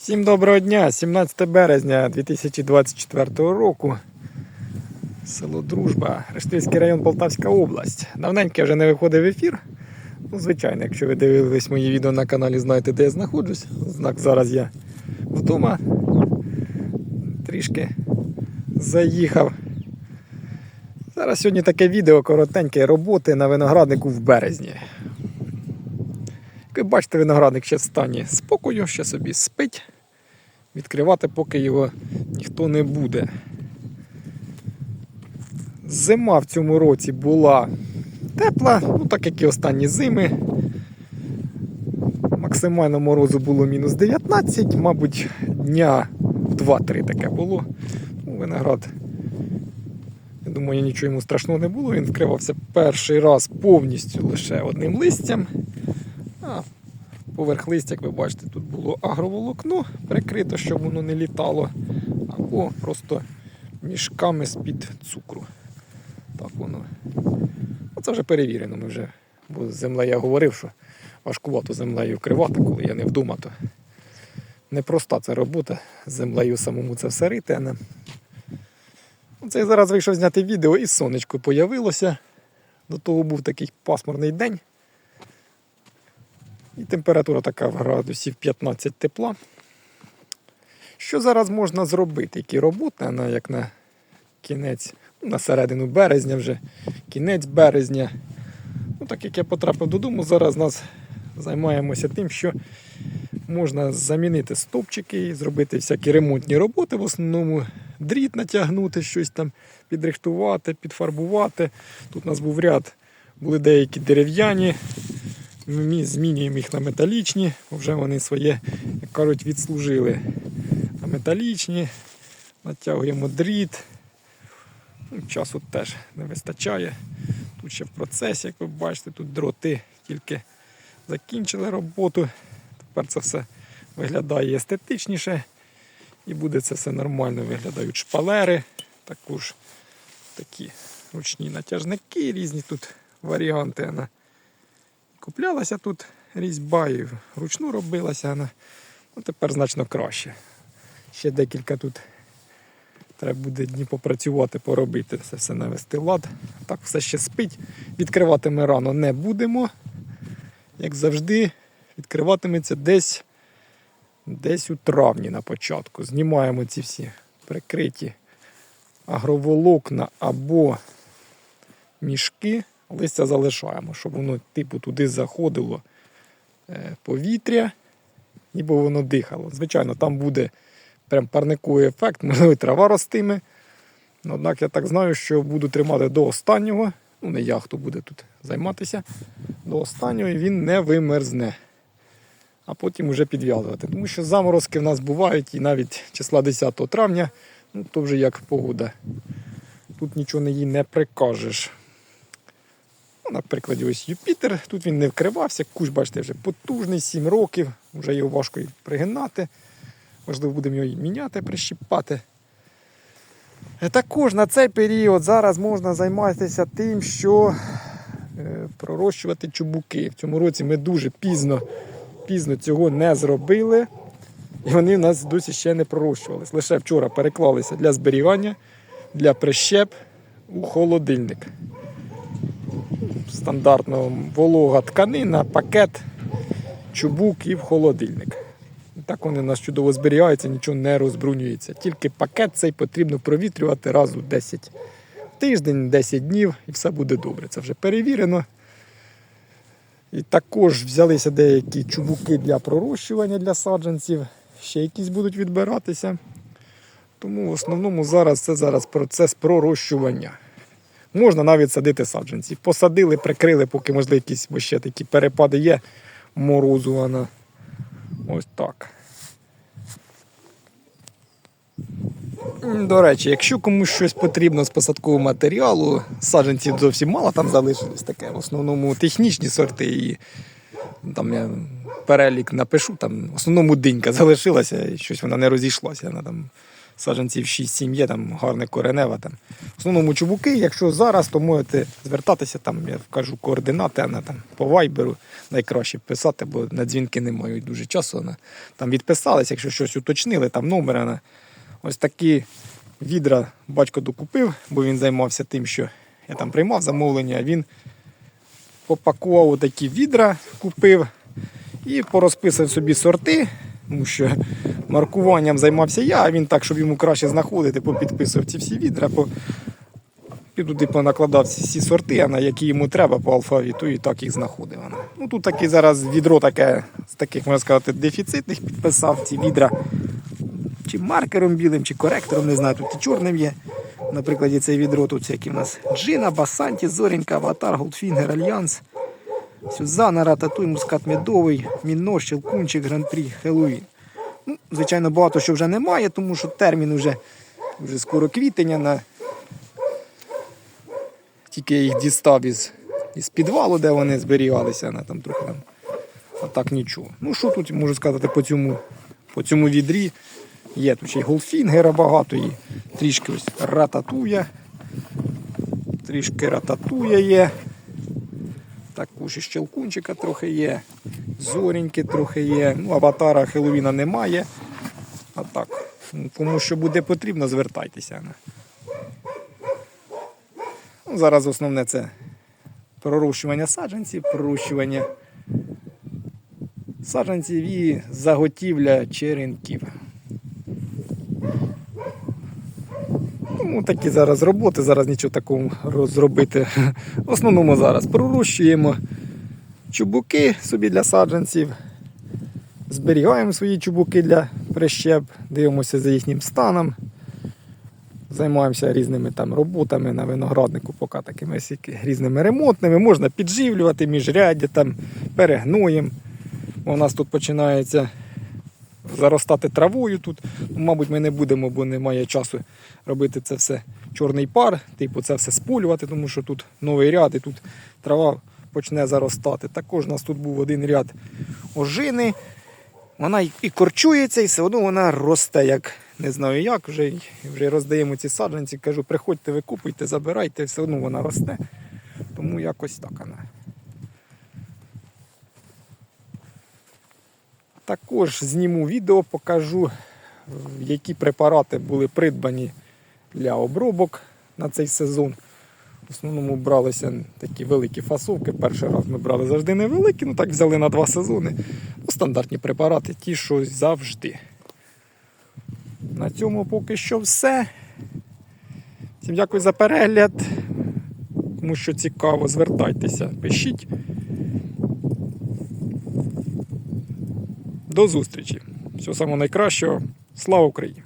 Всім доброго дня, 17 березня 2024 року. Село Дружба, Рештильський район Полтавська область. Давненько вже не виходив в ефір. Ну, звичайно, якщо ви дивились мої відео на каналі, знаєте, де я знаходжусь. Знак зараз я вдома. Трішки заїхав. Зараз сьогодні таке відео коротеньке роботи на винограднику в березні. Як ви бачите, виноградник ще в стані спокою, ще собі спить. Відкривати поки його ніхто не буде. Зима в цьому році була тепла, ну так як і останні зими. Максимально морозу було мінус 19, мабуть, дня 2-3 таке було. Ну, виноград, я думаю, нічого йому страшного не було. Він вкривався перший раз повністю лише одним листям. А поверх листя, як ви бачите, тут було агроволокно прикрито, щоб воно не літало, або просто мішками з-під цукру. Так воно. Оце вже перевірено. Ми вже, бо земля я говорив, що важкувато землею вкривати, коли я не вдома, то непроста ця робота. Землею самому це все рити. а не- Оце я зараз вийшов зняти відео і сонечко появилося. До того був такий пасмурний день. І температура така в градусів 15 тепла. Що зараз можна зробити? Які роботи, вона як на кінець, ну, на середину березня вже, кінець березня. Ну, так як я потрапив додому, зараз нас займаємося тим, що можна замінити стовпчики, зробити всякі ремонтні роботи, в основному дріт натягнути, щось там підрихтувати, підфарбувати. Тут у нас був ряд, були деякі дерев'яні, ми змінюємо їх на металічні, бо вже вони своє, як кажуть, відслужили. На металічні, натягуємо дріт. Ну, часу теж не вистачає. Тут ще в процесі, як ви бачите, тут дроти тільки закінчили роботу. Тепер це все виглядає естетичніше. І буде це все нормально. Виглядають шпалери, також такі ручні натяжники, різні тут варіанти. Куплялася тут різьба і вручну робилася вона. Ну, тепер значно краще. Ще декілька тут треба буде дні попрацювати, поробити, це все навести лад. Так все ще спить. Відкривати ми рано не будемо. Як завжди, відкриватиметься десь, десь у травні на початку. Знімаємо ці всі прикриті агроволокна або мішки листя залишаємо, щоб воно типу туди заходило е, повітря, ніби воно дихало. Звичайно, там буде прям парниковий ефект, можливо, трава ростиме. Ну, Однак я так знаю, що буду тримати до останнього. Ну, не я, хто буде тут займатися. До останнього і він не вимерзне. А потім вже підв'язувати. Тому що заморозки в нас бувають і навіть числа 10 травня, ну то вже як погода. Тут нічого не прикажеш. Ну, Наприклад, ось Юпітер, тут він не вкривався, кущ, бачите, вже потужний, 7 років, вже його важко і пригинати. Можливо, будемо його і міняти, прищіпати. Е, Також на цей період зараз можна займатися тим, що е, пророщувати чубуки. В цьому році ми дуже пізно, пізно цього не зробили. І вони в нас досі ще не пророщувались. Лише вчора переклалися для зберігання, для прищеп у холодильник стандартно волога тканина, пакет, чубук і в холодильник. Так вони у нас чудово зберігаються, нічого не розбрунюється. Тільки пакет цей потрібно провітрювати раз у 10 тиждень, 10 днів і все буде добре. Це вже перевірено. І також взялися деякі чубуки для пророщування для саджанців, ще якісь будуть відбиратися. Тому в основному зараз це зараз процес пророщування. Можна навіть садити саджанці. Посадили, прикрили, поки можливо якісь ще такі перепади є. Морозу вона. Ось так. До речі, якщо комусь щось потрібно з посадкового матеріалу, саджанців зовсім мало там залишилось таке. В основному технічні сорти і там я перелік напишу, там в основному динька залишилася, і щось вона не розійшлася. Вона там саджанців 6-7 є, там гарне коренева. Там. В основному чубуки, якщо зараз, то можете звертатися, там, я вкажу координати, вона там по вайберу найкраще писати, бо на дзвінки не мають дуже часу. Вона, там відписались, якщо щось уточнили, там номер. Вона. Ось такі відра батько докупив, бо він займався тим, що я там приймав замовлення, а він попакував такі відра, купив і порозписав собі сорти, тому що маркуванням займався я, а він так, щоб йому краще знаходити, попідписував ці всі відра, по, туди понакладав всі, сорти, на які йому треба по алфавіту, і так їх знаходив. Ну тут таки зараз відро таке з таких, можна сказати, дефіцитних підписав ці відра. Чи маркером білим, чи коректором, не знаю, тут і чорним є. Наприклад, це відро тут всякі у нас Джина, Басанті, Зорінька, Аватар, Голдфінгер, Альянс. Сюзанна, Рататуй, Мускат Медовий, Міно, Щелкунчик, Гран-прі, Хеллоуін. Ну, звичайно, багато що вже немає, тому що термін вже, вже скоро квітення. На... Тільки я їх дістав із, із підвалу, де вони зберігалися, на там трохи. А так нічого. Ну, що тут можу сказати по цьому, по цьому відрі? Є тут ще й голфінгера багато, і трішки ось рататуя. Трішки рататуя є. Також і щелкунчика трохи є. Зоріньки трохи є. Ну, аватара Хеллоуіна немає. А так, ну, кому що буде потрібно, звертайтеся. Ну, зараз основне це пророщування саджанців, пророщування саджанців і заготівля черенків. Ну, такі зараз роботи, зараз нічого такого розробити. В основному зараз пророщуємо чубуки собі для саджанців, зберігаємо свої чубуки для прищеп, дивимося за їхнім станом. Займаємося різними там роботами на винограднику, поки такими різними ремонтними. Можна підживлювати міжряддя, там, перегноєм. У нас тут починається заростати травою тут. Ну, мабуть, ми не будемо, бо немає часу робити це все чорний пар, типу це все сполювати, тому що тут новий ряд і тут трава почне заростати. Також у нас тут був один ряд ожини. Вона і- корчується, і все одно вона росте, як не знаю як. Вже, вже роздаємо ці саджанці. Кажу, приходьте, викупуйте, забирайте, все одно вона росте. Тому якось так вона. Також зніму відео, покажу, які препарати були придбані для обробок на цей сезон. В основному бралися такі великі фасовки. Перший раз ми брали завжди невеликі, ну так взяли на два сезони. Ну, стандартні препарати, ті, що завжди. На цьому поки що все. Всім дякую за перегляд. Кому що цікаво, звертайтеся, пишіть. До зустрічі. Всього самого найкращого. Слава Україні!